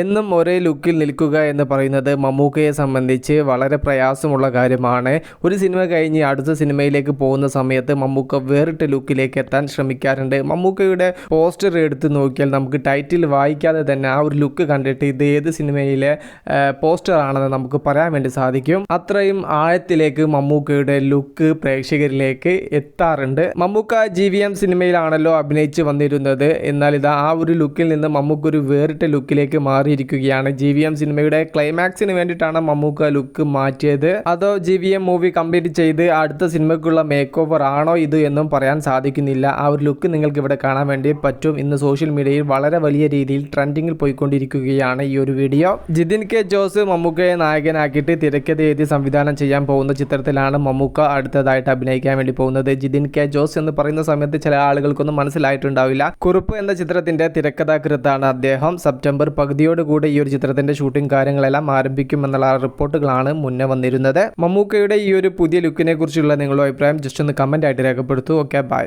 എന്നും ഒരേ ലുക്കിൽ നിൽക്കുക എന്ന് പറയുന്നത് മമ്മൂക്കയെ സംബന്ധിച്ച് വളരെ പ്രയാസമുള്ള കാര്യമാണ്. ഒരു സിനിമ കഴിഞ്ഞ് അടുത്ത സിനിമയിലേക്ക് പോകുന്ന സമയത്ത് മമ്മൂക്ക വേറിട്ട ലുക്കിലേക്ക് എത്താൻ ശ്രമിക്കാറുണ്ട്. മമ്മൂക്കയുടെ പോസ്റ്റർ എടുത്ത് നോക്കിയാൽ നമുക്ക് ടൈറ്റിൽ വായിക്കാതെ തന്നെ ആ ഒരു ലുക്ക് കണ്ടിട്ട് ഇത് ഏത് സിനിമയിലെ പോസ്റ്റർ ആണെന്ന് നമുക്ക് പറയാൻ വേണ്ടി സാധിക്കും. അത്രയും ആഴത്തിലേക്ക് മമ്മൂക്കയുടെ ലുക്ക് പ്രേക്ഷകരിലേക്ക് എത്താറുണ്ട്. മമ്മൂക്ക ജി വി എം സിനിമയിലാണല്ലോ അഭിനയിച്ച് വന്നിരുന്നത്. എന്നാൽ ഇത് ആ ഒരു ലുക്കിൽ നിന്ന് മമ്മൂക്ക ഒരു വേറിട്ട ലുക്കിലേക്ക് മാറിയിരിക്കുകയാണ്. ജി വി എം സിനിമയുടെ ക്ലൈമാക്സിന് വേണ്ടിയിട്ടാണ് മമ്മൂക്ക ലുക്ക് മാറ്റിയത്. അതോ G V M movie complete ചെയ്ത് അടുത്ത സിനിമയ്ക്കുള്ള മേക്ക് ഓവർ ആണോ ഇത് എന്നും പറയാൻ സാധിക്കുന്നില്ല. ആ ഒരു ലുക്ക് നിങ്ങൾക്ക് ഇവിടെ കാണാൻ വേണ്ടി പറ്റും. ഇന്ന് സോഷ്യൽ മീഡിയയിൽ വളരെ വലിയ രീതിയിൽ ട്രെൻഡിങ്ങിൽ പോയിക്കൊണ്ടിരിക്കുകയാണ് ഈ ഒരു വീഡിയോ ജിതിൻ കെ ജോസ് മമ്മൂക്കയെ നായകനാക്കിയിട്ട് തിരക്കഥ എഴുതി സംവിധാനം ചെയ്യാൻ പോകുന്ന ചിത്രത്തിലാണ് മമ്മൂക്ക അടുത്തതായിട്ട് അഭിനയിക്കാൻ വേണ്ടി പോകുന്നത്. ജിതിൻ കെ ജോസ് എന്ന് പറയുന്ന സമയത്ത് ചില ആളുകൾക്കൊന്നും മനസ്സിലായിട്ടുണ്ടാവില്ല. കുറുപ്പ് എന്ന ചിത്രത്തിന്റെ തിരക്കഥാകൃത്താണ് അദ്ദേഹം. സെപ്റ്റംബർ പകുതിയോടുകൂടി ഈ ഒരു ചിത്രത്തിന്റെ ഷൂട്ടിംഗ് കാര്യങ്ങളെല്ലാം ആരംഭിക്കുമെന്നുള്ള റിപ്പോർട്ടുകളാണ് മുന്നേ വന്നിരുന്നത്. മമ്മൂക്കയുടെ ഈ ഒരു പുതിയ ലുക്കിനെ കുറിച്ചുള്ള നിങ്ങളുടെ അഭിപ്രായം ജസ്റ്റ് ഒന്ന് കമന്റ് ആയിട്ട് രേഖപ്പെടുത്തൂ. Okay bye